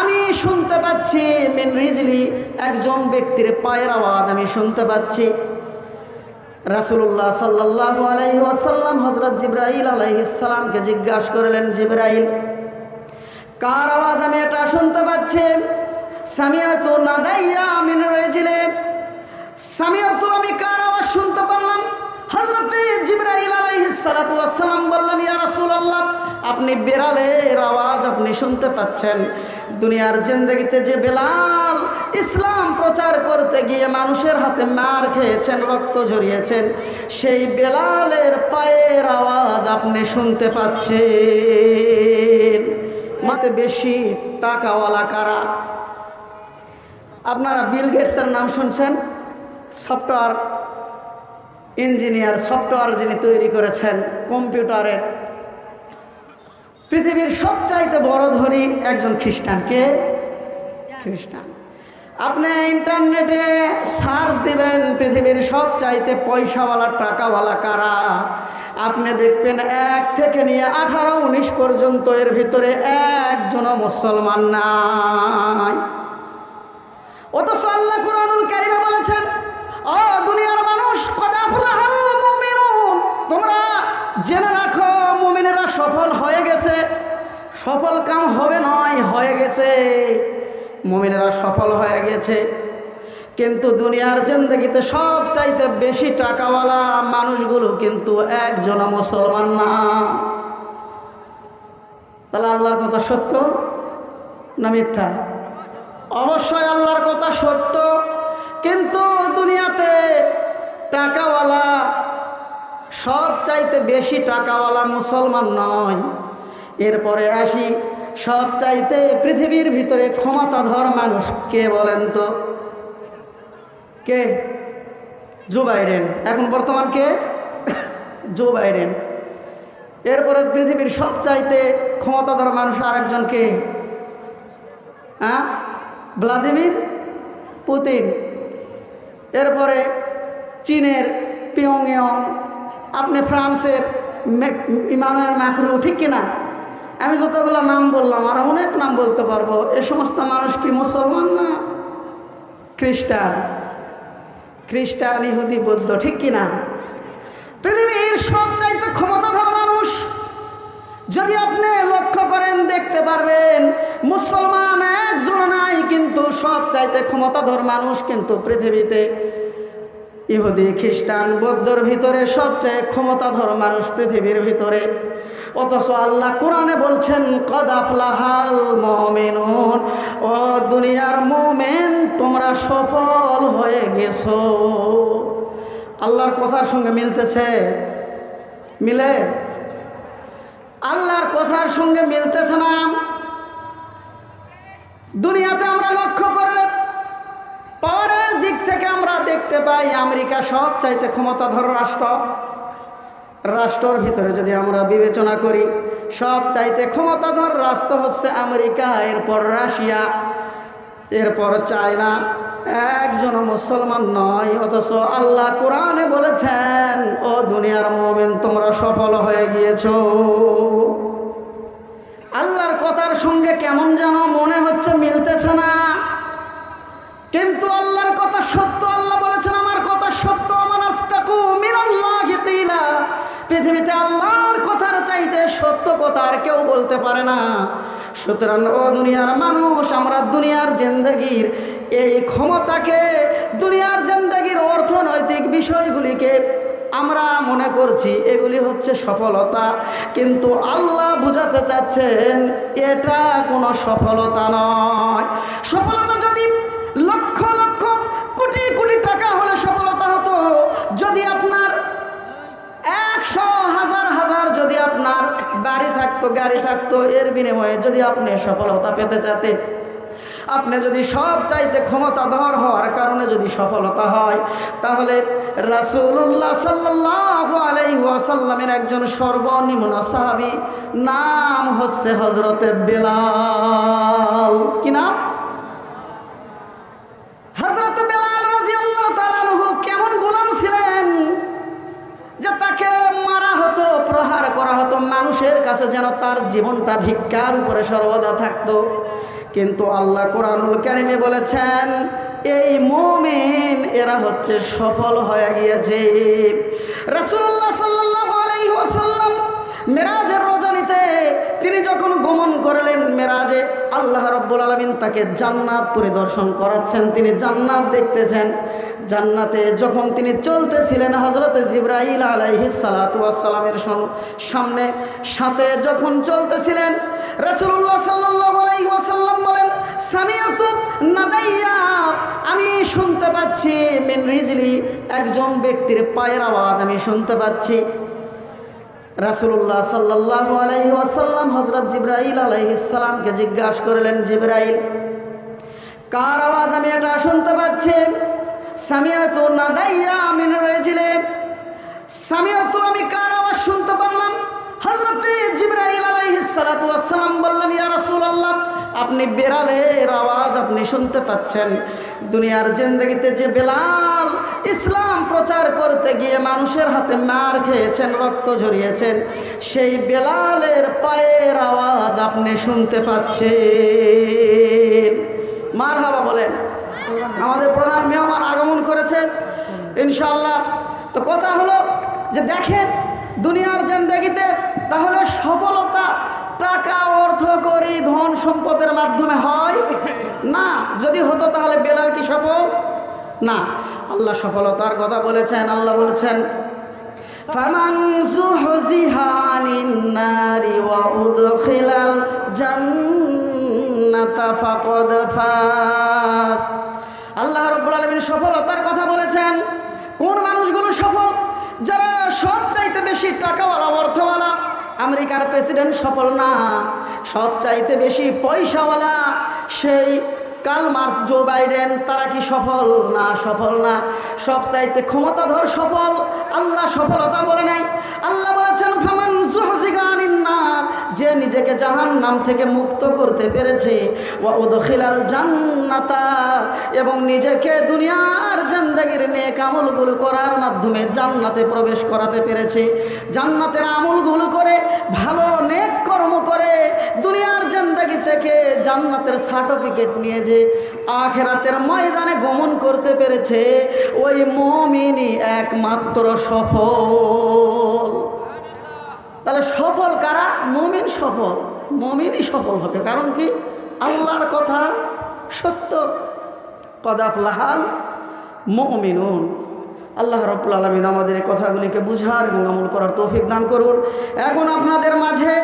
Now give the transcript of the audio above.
আমি শুনতে পাচ্ছি মিন রিজলি একজন ব্যক্তির পায়ের আওয়াজ আমি শুনতে পাচ্ছি। রাসূলুল্লাহ সাল্লাল্লাহু আলাইহি ওয়াসাল্লাম হযরত জিবরাইল আলাইহিস জিজ্ঞাসা করলেন, জিবরাইল, কার আওয়াজ আমি এটা শুনতে পাচ্ছি? সামিয়াতু নাদাইয়া মিন রিজলি। সামিয়াতু, আমি কার আওয়াজ শুনতে পারলাম? হযরতে জিবরাইল আলাইহিস সালাতু ওয়াসসালাম বললেন, ইয়া আপনি বেড়ালের আওয়াজ আপনি শুনতে পাচ্ছেন। দুনিয়ার জিন্দগিতে যে বেলাল ইসলাম প্রচার করতে গিয়ে মানুষের হাতে মার খেয়েছেন, রক্ত ঝরিয়েছেন, সেই বেলালের পায়ের আওয়াজ আপনি শুনতে পাচ্ছেন। মাতে বেশি টাকাওয়ালা কারা? আপনারা বিল গেটসের নাম শুনছেন? সফটওয়্যার ইঞ্জিনিয়ার সফটওয়্যার যিনি তৈরি করেছেন কম্পিউটারের। পৃথিবীর সবচাইতে বড় ধনী একজন খ্রিস্টানকে খ্রিস্টান। আপনি ইন্টারনেটে সার্চ দিবেন পৃথিবীর সবচাইতে পয়সাওয়ালা টাকাওয়ালা কারা। আপনি দেখবেন এক থেকে নিয়ে আঠারো উনিশ পর্যন্ত এর ভিতরে একজনও মুসলমান নাই। অথচ আল্লাহ কুরআনুল কারিমে বলেছেন ও দুনিয়ার মানুষ তোমরা জেনে রাখো, মুমিনেরা সফল হয়ে গেছে। সফল কাম হবে নয়, হয়ে গেছে। মুমিনেরা সফল হয়ে গেছে। কিন্তু দুনিয়ার জিন্দগিতে সব চাইতে বেশি টাকাওয়ালা মানুষগুলো কিন্তু একজন মুসলমান না। তাহলে আল্লাহর কথা সত্য না মিথ্যা? অবশ্যই আল্লাহর কথা সত্য। কিন্তু দুনিয়াতে টাকাওয়ালা সব চাইতে বেশি টাকাওয়ালা মুসলমান নয়। এরপরে আসি, সব চাইতে পৃথিবীর ভিতরে ক্ষমতাধর মানুষ কে বলেন তো? কে? Joe Biden. এখন বর্তমান কে? Joe Biden. এরপরে পৃথিবীর সব চাইতে ক্ষমতাধর মানুষ আরেকজন কে? হ্যাঁ? Vladimir Putin. এরপরে চীনের পিয়ংইয়ং, আপনি ফ্রান্সের ইমানুয়েল ম্যাক্রু, ঠিক কিনা? আমি যতগুলো নাম বললাম, আর অনেক নাম বলতে পারব। এ সমস্ত মানুষ কি মুসলমান না খ্রিস্টান? খ্রিস্টান, ইহুদি, বৌদ্ধ, ঠিক কিনা? পৃথিবীর সবচাইতে ক্ষমতাধর মানুষ, যদি আপনি লক্ষ্য করেন, দেখতে পারবেন, মুসলমান সব চাইতে ক্ষমতাধর মানুষ কিন্তু পৃথিবীতে ইহুদি, খ্রিস্টান, বৌদ্ধর ভিতরে সবচেয়ে ক্ষমতাধর মানুষ পৃথিবীর ভিতরে। অথচ আল্লাহ কোরআনে বলছেন কদাফলাহাল মমিনুন। ও দুনিয়ার মোমেন, তোমরা সফল হয়ে গেছো। আল্লাহর কথার সঙ্গে মিলতেছে? মিলে? আল্লাহর কথার সঙ্গে মিলতেছে না। দেখতে পাই আমেরিকা সব চাইতে ক্ষমতাধর রাষ্ট্র। রাষ্ট্রর ভিতরে যদি আমরা বিবেচনা করি সব চাইতে ক্ষমতাধর রাষ্ট্র হচ্ছে আমেরিকা, এরপর রাশিয়া, এরপর চায়না। একজন মুসলমান নয়, অথচ আল্লাহ কোরআনে বলেছেন, ও দুনিয়ার মোমেন, তোমরা সফল হয়ে গিয়েছ। আল্লাহর কথার সঙ্গে কেমন যেন মনে হচ্ছে, মিলতেছে না। কিন্তু আল্লাহর কথা আর কেউ বলতে পারে না। সুতরাং ও দুনিয়ার মানুষ, আমরা দুনিয়ার জিন্দগির এই ক্ষমতাকে, দুনিয়ার জিন্দগির অর্থনৈতিক বিষয়গুলিকে আমরা মনে করছি, এগুলি হচ্ছে সফলতা। কিন্তু আল্লাহ বুঝাতে চাচ্ছেন, এটা কোনো সফলতা নয়। সফলতা যদি লক্ষ লক্ষ কোটি কোটি টাকা হলে সফলতা হতো, যদি আপনার আপনার বাড়ি থাকতো, গাড়ি থাকতো, এর বিনিময়ে যদি আপনি সফলতা পেতে চাতে আপনি যদি সব চাইতে ক্ষমতাধর হওয়ার কারণে যদি সফলতা হয়, তাহলে রাসুল্লাহ সাল্লাহ আলাইসাল্লামের একজন সর্বনিম্ন সাহাবি নাম হচ্ছে হজরতে বেলাল। কি নাম? প্রহার করা হতো, মানুষের কাছে যেন তার জীবনটা ভিক্ষার উপরে সর্বদা থাকত। কিন্তু আল্লাহ কোরআনুল কারিমে বলেছেন, এই মুমিন, এরা হচ্ছে সফল হয়ে গিয়েছে। রাসূলুল্লাহ সাল্লাল্লাহু আলাইহি ওয়াসাল্লাম মেরাজের তিনি যখন গমন করলেন মেরাজে, আল্লাহ রব্বুল আলমিন তাকে জান্নাত পরিদর্শন করাচ্ছেন। তিনি জান্নাত দেখতেছেন। জান্নাতে যখন তিনি চলতেছিলেন হজরত জিব্রাইল আলাইহি সালাতামের সামনে, সাথে যখন চলতেছিলেন রসুল্লাহ সাল্লাহ বলেন আমি শুনতে পাচ্ছি মেন রিজলি, একজন ব্যক্তির পায়ের আওয়াজ আমি শুনতে পাচ্ছি। রাসুল্লাহ সাল্লাহ আলাইহি আসাল্লাম হজরত জিব্রাইল আলাইহিসাল্লামকে জিজ্ঞাসা করলেন, জিব্রাইল, কার আওয়াজ আমি এটা শুনতে পাচ্ছি? সামিয়াতু নাদাইয়া আমিন রিজলি, সামিয়াতু আমি কার আওয়াজ শুনতে পারলাম? হজরত জিব্রাইল আলাইহিস সালাতু ওয়াসসালাম বললেন আপনি বেড়ালের আওয়াজ আপনি শুনতে পাচ্ছেন। দুনিয়ার জিন্দগিতে যে বেলাল ইসলাম প্রচার করতে গিয়ে মানুষের হাতে মার খেয়েছেন, রক্ত ঝরিয়েছেন, সেই বেলালের পায়ের আওয়াজ আপনি শুনতে পাচ্ছেন। মার হাবা বলেন। আমাদের প্রধান মেহমান আগমন করেছে ইনশাল্লাহ তো কথা হলো যে দেখেন, দুনিয়ার জেন্দাগিতে তাহলে সফলতা টাকা অর্থ করি ধন সম্পদের মাধ্যমে হয়? না। যদি হতো তাহলে বেলাল কি সফল? না। আল্লাহ সফলতার কথা বলেছেন, আল্লাহ বলেছেন যুহজিহা আনিন নারি ওয়া উদখিলাল জান্নাতা ফাকাদ ফাস। আল্লাহ রাব্বুল আলামিন সফলতার কথা বলেছেন, কোন মানুষগুলো সফল? যারা সব চাইতে বেশি টাকাওয়ালা, অর্থওয়ালা আমেরিকার প্রেসিডেন্ট সফল না। সব চাইতে বেশি পয়সাওয়ালা সেই কাল মার্স জো বাইডেন, তারা কি সফল না সফল না? সব চাইতে ক্ষমতাধর সফল, আল্লাহ সফলতা বলে নাই। আল্লাহ বলেছেন যে নিজেকে জাহান নাম থেকে মুক্ত করতে পেরেছে। ওয়া উদখিলাল জান্নাতা, এবং নিজেকে দুনিয়ার জিন্দেগির নেক আমলগুলো করার মাধ্যমে জান্নাতে প্রবেশ করাতে পেরেছে। জান্নাতের আমলগুলো করে, ভালো নেক কর্ম করে, দুনিয়ার জিন্দেগি থেকে জান্নাতের সার্টিফিকেট নিয়ে যে আখেরাতের ময়দানে গমন করতে পেরেছে, ওই মমিনই একমাত্র সফল। তাহলে সফল কারা? মমিন সফল। মমিনই সফল হবে। কারণ কি? আল্লাহর কথা সত্য। কদাফ লাহাল মমিনুন। আল্লাহ রব্বুল আলমিন আমাদের এই কথাগুলিকে বুঝার এবং আমল করার তৌফিক দান করুন। এখন আপনাদের মাঝে